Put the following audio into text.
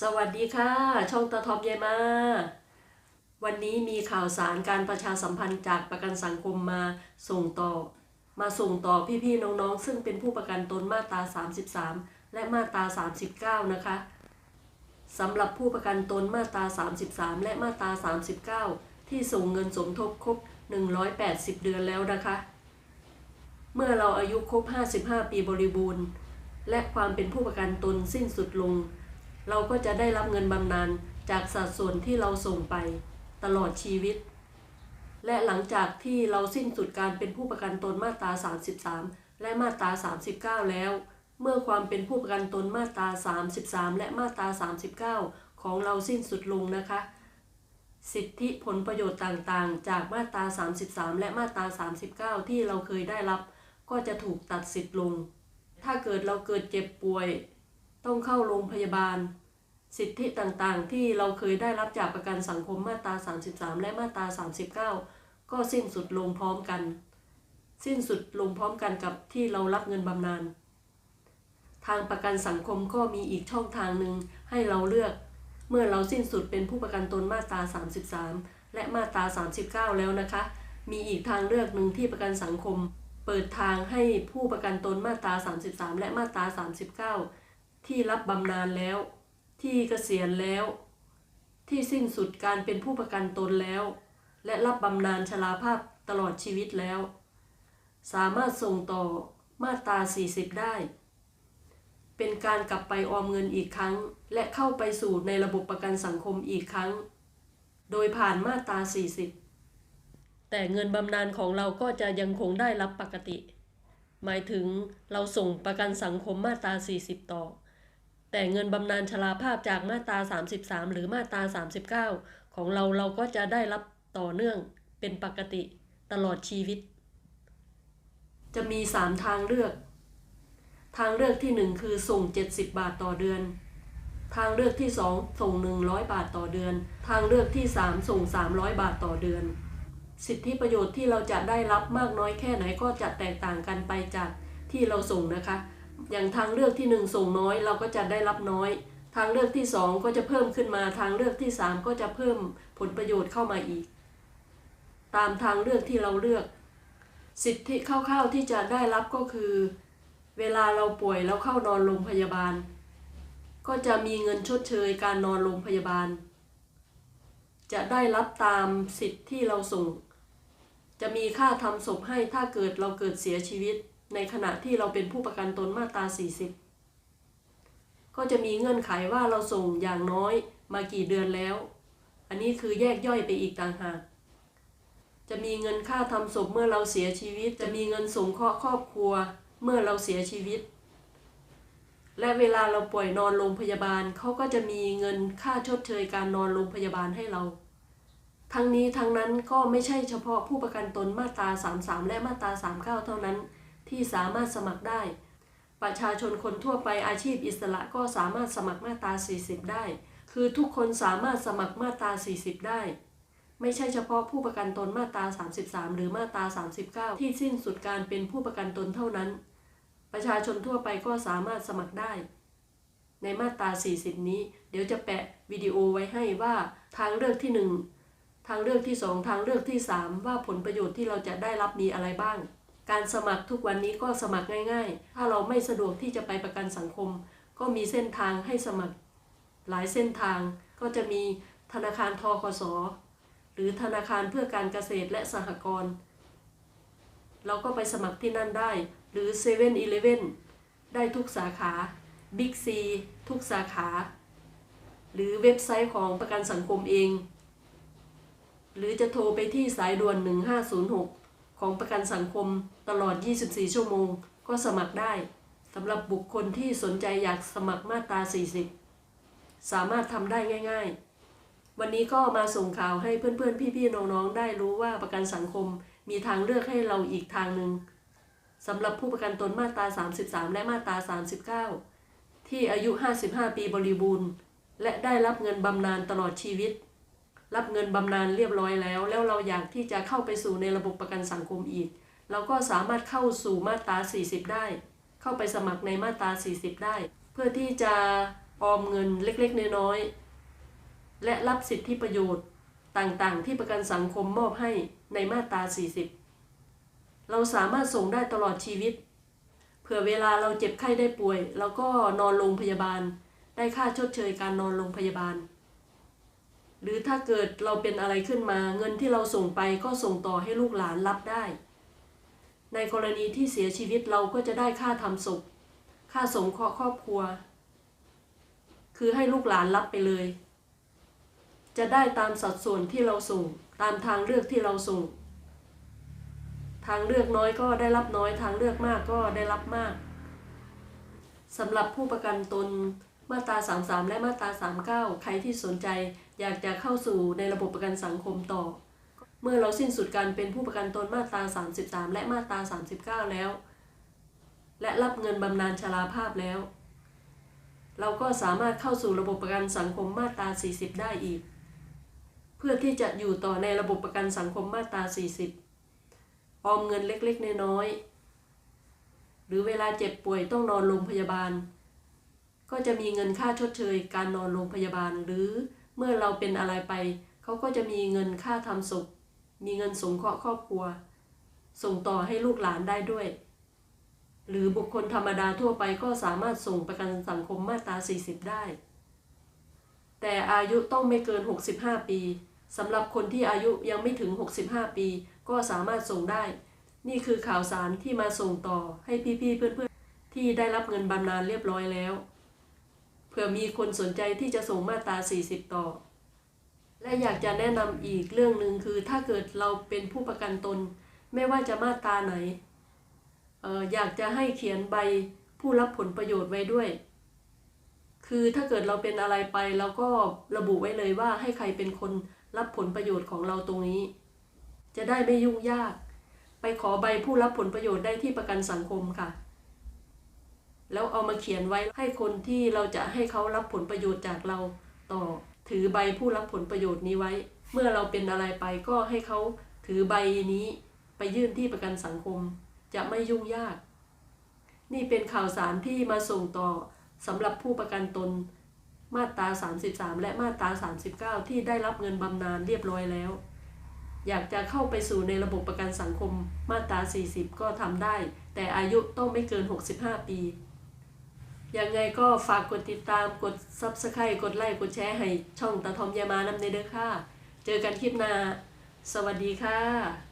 สวัสดีค่ะ ช่องตาท็อปยายมา วันนี้มีข่าวสารการประชาสัมพันธ์จากประกันสังคมมาส่งต่อ มาส่งต่อพี่ๆน้องๆ ซึ่งเป็นผู้ประกันตนมาตรา 33 และมาตรา 39 นะคะสำหรับผู้ประกันตนมาตรา 33 และมาตรา 39 ที่ส่งเงินสมทบครบ 180 เดือนแล้วนะคะ เมื่อเราอายุครบ 55 ปีบริบูรณ์ และความเป็นผู้ประกันตนสิ้นสุดลง เราก็จะได้รับเงินบำนาญจากสัดส่วนที่เราส่งไปตลอดชีวิต และหลังจากที่เราสิ้นสุดการเป็นผู้ประกันตนมาตรา 33 และมาตรา 39 แล้ว เมื่อความเป็นผู้ประกันตนมาตรา 33 และมาตรา 39 ของเราสิ้นสุดลงนะคะ สิทธิผลประโยชน์ต่างๆ จากมาตรา 33 และมาตรา 39 ที่เราเคยได้รับ ก็จะถูกตัดสิทธิ์ลง ถ้าเกิดเราเกิดเจ็บป่วย ต้องเข้าโรงพยาบาล สิทธิต่างๆ ที่เราเคยได้รับจากประกันสังคมมาตรา 33 และมาตรา 39 ก็สิ้นสุดลงพร้อมกัน สิ้นสุดลงพร้อมกันกับที่เรารับเงินบำนาญทางประกันสังคมก็มีอีกช่องทางหนึ่งให้เราเลือก เมื่อเราสิ้นสุดเป็นผู้ประกันตนมาตรา 33 และมาตรา 39 แล้วนะคะ มีอีกทางเลือกหนึ่งที่ประกันสังคม เปิดทางให้ผู้ประกันตนมาตรา 33 และมาตรา 39 ที่รับบำนาญแล้ว ที่เกษียณแล้ว ที่สิ้นสุดการเป็นผู้ประกันตนแล้ว และรับบำนาญชราภาพตลอดชีวิตแล้ว สามารถส่งต่อมาตรา 40 ได้ เป็นการกลับไปออมเงินอีกครั้ง และเข้าไปสู่ในระบบประกันสังคมอีกครั้ง โดยผ่านมาตรา 40 แต่เงินบำนาญของเราก็จะยังคงได้รับปกติหมายถึงเราส่งประกันสังคมมาตรา 40 ต่อ แต่เงินบำนาญชราภาพจากมาตรา 33 หรือมาตรา 39 ของเราเราก็จะได้รับต่อเนื่องเป็นปกติตลอดชีวิต จะมี 3 ทางเลือก ทางเลือกที่ 1 คือส่ง 70 บาทต่อเดือน ทางเลือกที่ 2 ส่ง 100 บาทต่อเดือน ทางเลือกที่ 3 ส่ง 300 บาทต่อเดือน สิทธิประโยชน์ที่เราจะได้รับมากน้อยแค่ไหนก็จะแตกต่างกันไปจากที่เราส่งนะคะ อย่างทางเลือกที่ 1 ส่งน้อยเราก็จะได้รับน้อย ทางเลือกที่ 2 ก็จะเพิ่มขึ้นมาทางเลือกที่ 3 ก็จะเพิ่มผลประโยชน์เข้ามาอีก ตามทางเลือกที่เราเลือก สิทธิคร่าวๆที่จะได้รับก็คือ เวลาเราป่วยแล้วเข้านอนโรงพยาบาล ก็จะมีเงินชดเชยการนอนโรงพยาบาล จะได้รับตามสิทธิ์ที่เราส่ง จะมีค่าทำศพให้ถ้าเกิดเราเกิดเสียชีวิต ในขณะที่เราเป็นผู้ประกันตนมาตรา 40 ก็จะมีเงื่อนไขว่าเราส่งอย่างน้อยมากี่เดือนแล้ว อันนี้คือแยกย่อยไปอีกต่างหาก จะมีเงินค่าทำศพเมื่อเราเสียชีวิต จะมีเงินสงเคราะห์ครอบครัวเมื่อเราเสียชีวิต และเวลาเราป่วยนอนโรงพยาบาลเขาก็จะมีเงินค่าชดเชยการนอนโรงพยาบาลให้เรา ทั้งนี้ทั้งนั้นก็ไม่ใช่เฉพาะผู้ประกันตนมาตรา 33 และมาตรา 39 เท่านั้น ที่สามารถสมัครได้ ประชาชนคนทั่วไปอาชีพอิสระก็สามารถสมัครมาตรา 40 ได้ คือทุกคนสามารถสมัครมาตรา 40 ได้ ไม่ใช่เฉพาะผู้ประกันตนมาตรา 33 หรือมาตรา 39 ที่สิ้นสุดการเป็นผู้ประกันตนเท่านั้น ประชาชนทั่วไปก็สามารถสมัครได้ ในมาตรา 40 นี้ เดี๋ยวจะแปะวิดีโอไว้ให้ว่าทางเลือกที่ 1ทางเลือกที่ 2 ทางเลือกที่ 3 ว่าผลประโยชน์ที่เราจะได้รับมีอะไรบ้าง การสมัครทุกวันนี้ก็สมัครง่าย ๆ ถ้าเราไม่สะดวกที่จะไปประกันสังคม ก็มีเส้นทางให้สมัครหลายเส้นทาง ก็จะมีธนาคารทกสหรือธนาคารเพื่อการเกษตรและสหกรณ์เราก็ไปสมัครที่นั่นได้ หรือ7 e เ e ่ e อได้ทุกสาขา Big C ทุกสาขา หรือเว็บไซต์ของประกันสังคมเอง หรือจะโทรไปที่สายด่วน 1506 ของประกันสังคมตลอด 24 ชั่วโมง ก็สมัครได้สำหรับบุคคลที่สนใจอยากสมัครมาตรา 40 สามารถทำได้ง่าย ๆ วันนี้ก็มาส่งข่าวให้เพื่อนๆ พี่ๆ น้องๆ ได้รู้ว่าประกันสังคมมีทางเลือกให้เราอีกทางหนึ่งสำหรับผู้ประกันตนมาตรา 33 และมาตรา 39 ที่อายุ 55 ปีบริบูรณ์ และได้รับเงินบำนาญตลอดชีวิต รับเงินบำนาญเรียบร้อยแล้ว แล้วเราอยากที่จะเข้าไปสู่ในระบบประกันสังคมอีก เราก็สามารถเข้าสู่มาตรา 40 ได้ เข้าไปสมัครในมาตรา 40 ได้ เพื่อที่จะออมเงินเล็กๆ น้อยๆ และรับสิทธิประโยชน์ต่างๆ ที่ประกันสังคมมอบให้ในมาตรา 40 เราสามารถส่งได้ตลอดชีวิต เผื่อเวลาเราเจ็บไข้ได้ป่วย เราก็นอนโรงพยาบาล ได้ค่าชดเชยการนอนโรงพยาบาล หรือถ้าเกิดเราเป็นอะไรขึ้นมาเงินที่เราส่งไปก็ส่งต่อให้ลูกหลานรับได้ ในกรณีที่เสียชีวิตเราก็จะได้ค่าทำศพ ค่าสงเคราะห์ครอบครัว คือให้ลูกหลานรับไปเลย จะได้ตามสัดส่วนที่เราส่ง ตามทางเลือกที่เราส่ง ทางเลือกน้อยก็ได้รับน้อยทางเลือกมากก็ได้รับมากสำหรับผู้ประกันตน มาตรา 33 และมาตรา 39 ใครที่สนใจอยากจะเข้าสู่ในระบบประกันสังคมต่อ เมื่อเราสิ้นสุดการเป็นผู้ประกันตนมาตรา 33 และมาตรา 39 แล้ว และรับเงินบำนาญชราภาพแล้ว เราก็สามารถเข้าสู่ระบบประกันสังคมมาตรา 40 ได้อีก เพื่อที่จะอยู่ต่อในระบบประกันสังคมมาตรา 40 ออมเงินเล็กๆ น้อยๆหรือเวลาเจ็บป่วยต้องนอนโรงพยาบาล ก็จะมีเงินค่าชดเชย การนอนโรงพยาบาล หรือเมื่อเราเป็นอะไรไป เขาก็จะมีเงินค่าทำศพ มีเงินสงเคราะห์ครอบครัว ส่งต่อให้ลูกหลานได้ด้วย หรือบุคคลธรรมดาทั่วไปก็สามารถส่งประกันสังคมมาตรา 40 ได้ แต่อายุต้องไม่เกิน 65 ปีสำหรับคนที่อายุยังไม่ถึง 65 ปี ก็สามารถส่งได้ นี่คือข่าวสารที่มาส่งต่อให้พี่ๆเพื่อนๆที่ได้รับเงินบำนาญเรียบร้อยแล้ว เผื่อมีคนสนใจที่จะส่งมาตรา 40 ต่อ และอยากจะแนะนำอีกเรื่องหนึ่งคือถ้าเกิดเราเป็นผู้ประกันตน ไม่ว่าจะมาตราไหนเอออยากจะให้เขียนใบผู้รับผลประโยชน์ไว้ด้วย คือถ้าเกิดเราเป็นอะไรไปเราก็ระบุไว้เลยว่าให้ใครเป็นคนรับผลประโยชน์ของเราตรงนี้ จะได้ไม่ยุ่งยาก ไปขอใบผู้รับผลประโยชน์ได้ที่ประกันสังคมค่ะ แล้วเอามาเขียนไว้ให้คนที่เราจะให้เขารับผลประโยชน์จากเราต่อ ถือใบผู้รับผลประโยชน์นี้ไว้ เมื่อเราเป็นอะไรไปก็ให้เขาถือใบนี้ไปยื่นที่ประกันสังคม จะไม่ยุ่งยาก นี่เป็นข่าวสารที่มาส่งต่อสำหรับผู้ประกันตน มาตรา 33 และมาตรา 39 ที่ได้รับเงินบำนาญเรียบร้อยแล้ว อยากจะเข้าไปสู่ในระบบประกันสังคมมาตรา 40 ก็ทำได้ แต่อายุต้องไม่เกิน 65 ปี ยังไงก็ฝากกดติดตามกด Subscribe กดไลค์กดแชร์ให้ช่องตาทอมยามานำในเด้อค่ะ เจอกันคลิปหน้า สวัสดีค่ะ